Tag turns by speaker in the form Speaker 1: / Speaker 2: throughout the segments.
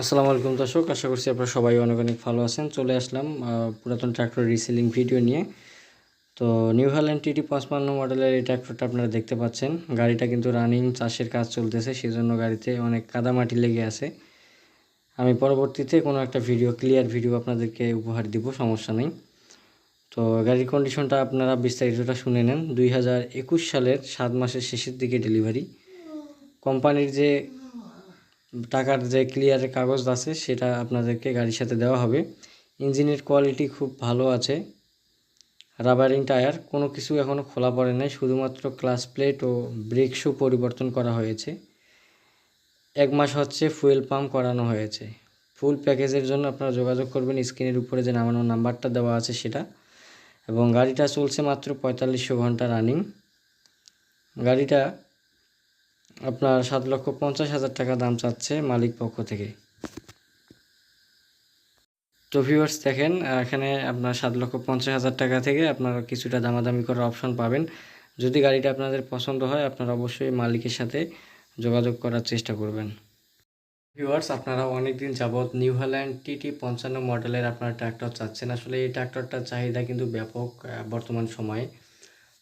Speaker 1: আসসালামু আলাইকুম দর্শক, আশা করছি আপনারা সবাই অনেক অনেক ভালো আছেন। চলে আসলাম পুরাতন ট্র্যাক্টর রিসেলিং ভিডিও নিয়ে। তো নিউ হল্যান্ড টিটি পঁচপান্ন মডেলের এই ট্র্যাক্টরটা আপনারা দেখতে পাচ্ছেন। গাড়িটা কিন্তু রানিং চাষের কাজ চলতেছে, সেজন্য গাড়িতে অনেক কাদামাটি লেগে আছে। আমি পরবর্তীতে কোনো একটা ভিডিও ক্লিয়ার ভিডিও আপনাদেরকে উপহার দিব, সমস্যা নেই। তো গাড়ির কন্ডিশনটা আপনারা বিস্তারিতটা শুনে নেন। দুই হাজার একুশ সালের সাত মাসের শেষের দিকে ডেলিভারি কোম্পানির যে টাকার যে ক্লিয়ারের কাগজ আছে, সেটা আপনাদেরকে গাড়ির সাথে দেওয়া হবে। ইঞ্জিনের কোয়ালিটি খুব ভালো আছে। রাবারিং টায়ার কোনো কিছু এখনও খোলা পড়ে নাই, শুধুমাত্র ক্লাস প্লেট ও ব্রেক শু পরিবর্তন করা হয়েছে। এক মাস হচ্ছে ফুয়েল পাম্প করানো হয়েছে। ফুল প্যাকেজের জন্য আপনারা যোগাযোগ করবেন, স্ক্রিনের উপরে যে নামানোর নাম্বারটা দেওয়া আছে সেটা। এবং গাড়িটা চলছে মাত্র পঁয়তাল্লিশশো ঘণ্টা রানিং গাড়িটা আপনার সাত লক্ষ পঞ্চাশ হাজার টাকা দাম চাচ্ছে মালিক পক্ষ থেকে। তো ভিউয়ার্স দেখেন এখানে আপনার সাত লক্ষ পঞ্চাশ হাজার টাকা থেকে আপনারা কিছুটা দামাদামি করার অপশন পাবেন। যদি গাড়িটা আপনাদের পছন্দ হয়, আপনারা অবশ্যই মালিকের সাথে যোগাযোগ করার চেষ্টা করবেন। ভিউয়ার্স আপনারা অনেক দিন যাবৎ নিউ হল্যান্ড টিটি পঞ্চান্ন মডেলের আপনার ট্র্যাক্টর চাচ্ছেন। আসলে এই ট্র্যাক্টরটার চাহিদা কিন্তু ব্যাপক বর্তমান সময়ে।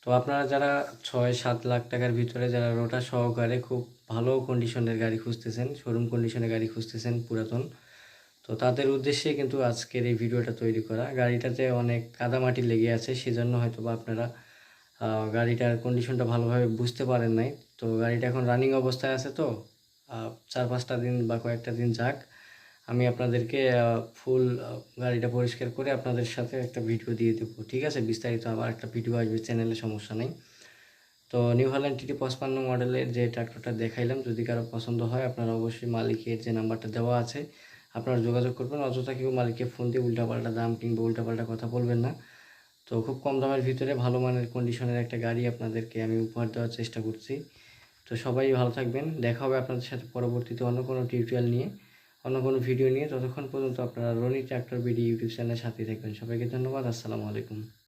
Speaker 1: তো আপনারা যারা ছয় সাত লাখ টাকার ভিতরে যারা রোটার সহকারে খুব ভালো কন্ডিশনের গাড়ি খুঁজতেছেন শোরুম কন্ডিশনের গাড়ি খুঁজতেছেন পুরাতন, তো তাদের উদ্দেশ্যে কিন্তু আজকের এই ভিডিওটা তৈরি করা। গাড়িটাতে অনেক কাদামাটি লেগে আছে, সেজন্য হয়তো বা আপনারা গাড়িটার কন্ডিশনটা ভালোভাবে বুঝতে পারেন নাই। তো গাড়িটা এখন রানিং অবস্থায় আছে তো চার পাঁচটা দিন বা কয়েকটা দিন যাক। আমি আপনাদেরকে ফুল গাড়িটা পরিষ্কার করে আপনাদের সাথে একটা ভিডিও দিয়ে দেবো। ঠিক আছে? বিস্তারিত আবার একটা ভিডিও আসবে চ্যানেলে সমস্যা নেই। তো নিউ হল্যান্ড টিটি পঁচপান্ন মডেলের যে ট্র্যাক্টরটা দেখাইলাম, যদি কারও পছন্দ হয়, আপনারা অবশ্যই মালিকের যে নাম্বারটা দেওয়া আছে, আপনারা যোগাযোগ করবেন। অযথা কেউ মালিককে ফোন দিয়ে উল্টাপাল্টা দাম কিংবা উল্টাপাল্টা কথা বলবেন না। তো খুব কম দামের ভিতরে ভালো মানের কন্ডিশনের একটা গাড়ি আপনাদেরকে আমি উপহার দেওয়ার চেষ্টা করছি। তো সবাই ভালো থাকবেন। দেখা হবে আপনাদের সাথে পরবর্তীতে অন্য কোনো টিউটোরিয়াল নিয়ে। অন্য কোনো ভিডিও নিয়ে ততক্ষণ পর্যন্ত আপনারা রনি ট্র্যাক্টর বিডি ইউটিউব চ্যানেলের সাথেই থাকবেন। সবাইকে ধন্যবাদ, আসসালামু আলাইকুম।